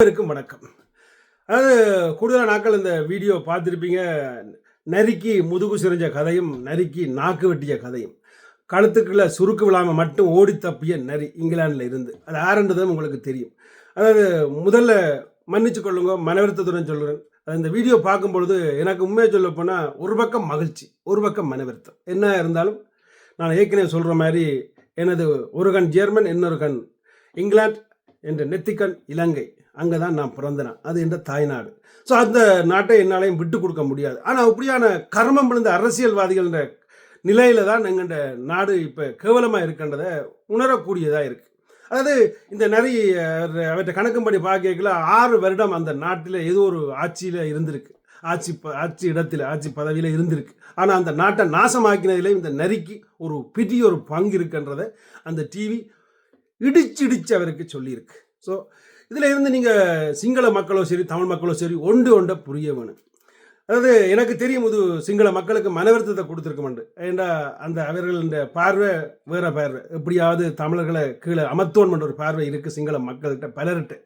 அனைவருக்கும் வணக்கம். அதாவது கூடுதலாக நாட்கள் இந்த வீடியோ பார்த்துருப்பீங்க. நறுக்கி முதுகு சிரிஞ்ச கதையும் நறுக்கி நாக்கு வெட்டிய கதையும். கழுத்துக்குள்ளே சுருக்கு விழாமல் மட்டும் ஓடி தப்பிய நரி இங்கிலாந்தில் இருந்து. அது ஆரண்டதும் உங்களுக்கு தெரியும். அதாவது முதல்ல மன்னிச்சு கொள்ளுங்க மனவருத்தத்துடன் சொல்கிறேன் அது இந்த வீடியோ பார்க்கும் பொழுது எனக்கு உண்மையை சொல்ல போனால் ஒரு பக்கம் மகிழ்ச்சி ஒரு பக்கம் மனவருத்தம் என்ன இருந்தாலும் நான் ஏற்கனவே சொல்கிற மாதிரி எனது ஒரு கண் ஜெர்மன் இன்னொரு கண் இங்கிலாந்து என்ற நெத்திக்கண் இலங்கை. அங்கே தான் நான் பிறந்தேன். அது என்ற தாய்நாடு. ஸோ அந்த நாட்டை என்னாலையும் விட்டு கொடுக்க முடியாது. ஆனால் அப்படியான கர்மம் விழுந்த அரசியல்வாதிகள்ன்ற நிலையில தான் எங்கள்ட நாடு இப்போ கேவலமாக இருக்கின்றதை உணரக்கூடியதாக இருக்குது அதாவது இந்த நிறைய அவற்றை கணக்கும்படி பார்க்கல ஆறு வருடம் அந்த நாட்டில் ஏதோ ஒரு ஆட்சியில் இருந்திருக்கு. ஆட்சி ப ஆட்சி இடத்தில் ஆட்சி பதவியில் இருந்திருக்கு. ஆனால் அந்த நாட்டை நாசமாக்கினதிலே இந்த நரிக்கு ஒரு பெரிய ஒரு பங்கு இருக்குன்றதை அந்த டிவி இடிச்சு இடிச்சு அவருக்கு சொல்லியிருக்கு. ஸோ இதில் இருந்து நீங்கள் சிங்கள மக்களோ சரி தமிழ் மக்களோ சரி ஒன்று ஒன்றை புரிய வேணும் அதாவது எனக்கு தெரியும் இது சிங்கள மக்களுக்கு மனவருத்தத்தை கொடுத்துருக்கமாண்டு. ஏண்டா அந்த அவர்கள பார்வை வேற பார்வை. எப்படியாவது தமிழர்களை கீழே அமர்த்தோன் ஒரு பார்வை இருக்குது சிங்கள மக்கள்கிட்ட பலர்கிட்ட.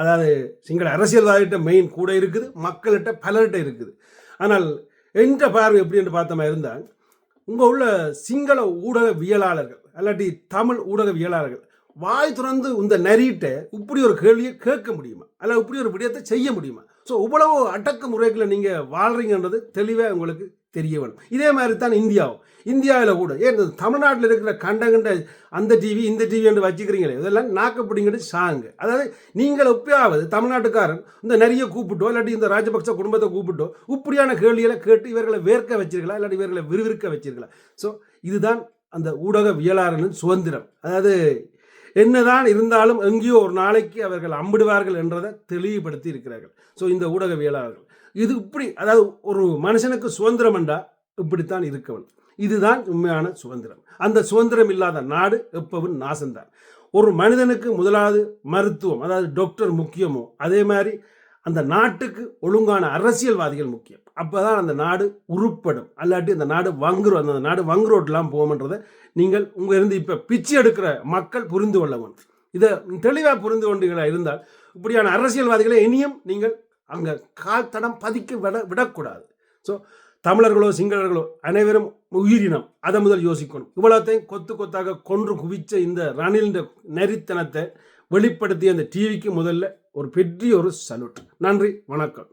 அதாவது சிங்கள அரசியல்வாதிகிட்ட மெயின் கூட இருக்குது மக்கள்கிட்ட பலர்கிட்ட இருக்குது. ஆனால் என்ற பார்வை எப்படி என்று பார்த்தமா இருந்தால் உங்கள் உள்ள சிங்கள ஊடகவியலாளர்கள் அல்லாட்டி தமிழ் ஊடகவியலாளர்கள் வாய் திறந்து இந்த நரிட்ட இப்படி ஒரு கேள்வியை கேட்க முடியுமா? அல்ல இப்படி ஒரு விடயத்தை செய்ய முடியுமா? ஸோ இவ்வளவு அடக்க முறைகளை நீங்கள் வாழ்றீங்கன்றது தெளிவாக உங்களுக்கு தெரிய வேணும். இதே மாதிரி தான் இந்தியாவும். இந்தியாவில் கூட ஏன் தமிழ்நாட்டில் இருக்கிற கண்ட கண்ட அந்த டிவி இந்த டிவி என்று வச்சுக்கிறீங்களே இதெல்லாம் நாக்கப்பிடிங்கிட்டு சாங். அதாவது நீங்கள் எப்பயாவது தமிழ்நாட்டுக்காரன் இந்த நிறைய கூப்பிட்டோ இல்லாட்டி இந்த ராஜபக்ச குடும்பத்தை கூப்பிட்டோ இப்படியான கேள்விகளை கேட்டு இவர்களை வேர்க்க வச்சிருக்கலாம் இல்லாட்டி இவர்களை விறுவிறுக்க வச்சிருக்கலாம். ஸோ இதுதான் அந்த ஊடகவியலாளர்களின் சுதந்திரம். அதாவது என்னதான் இருந்தாலும் எங்கேயோ ஒரு நாளைக்கு அவர்கள் அம்பிடுவார்கள் என்றதை தெளிவுபடுத்தி இருக்கிறார்கள். ஸோ இந்த ஊடகவியலாளர்கள். இது இப்படி அதாவது ஒரு மனுஷனுக்கு சுதந்திரம் என்றா இப்படித்தான் இருக்கவன். இதுதான் உண்மையான சுதந்திரம். அந்த சுதந்திரம் இல்லாத நாடு எப்பவும் நாசம்தான். ஒரு மனிதனுக்கு முதலாவது மருத்துவம் அதாவது டாக்டர் முக்கியமோ அதே மாதிரி அந்த நாட்டுக்கு ஒழுங்கான அரசியல்வாதிகள் முக்கியம். அப்போ தான் அந்த நாடு உருப்படும். அல்லாட்டி அந்த நாடு வங்குரும் அந்த நாடு வங்குரோட்டெலாம் போகும்ன்றதை நீங்கள் உங்கள் இருந்து இப்போ பிச்சு எடுக்கிற மக்கள் புரிந்து கொள்ள வேண்டும். இதை தெளிவாக புரிந்து கொண்டீங்களா இருந்தால் இப்படியான அரசியல்வாதிகளை இனியும் நீங்கள் அங்கே கால் தடம் பதிக்க விட விடக்கூடாது. ஸோ தமிழர்களோ சிங்களர்களோ அனைவரும் உயிரினம். அதை முதல் யோசிக்கணும். இவ்வளோத்தையும் கொத்து கொத்தாக கொன்று குவிச்ச இந்த ரணிலின் நெறித்தனத்தை வெளிப்படுத்திய அந்த டிவிக்கு முதல்ல ஒரு பெரிய ஒரு சல்யூட் நன்றி வணக்கம்.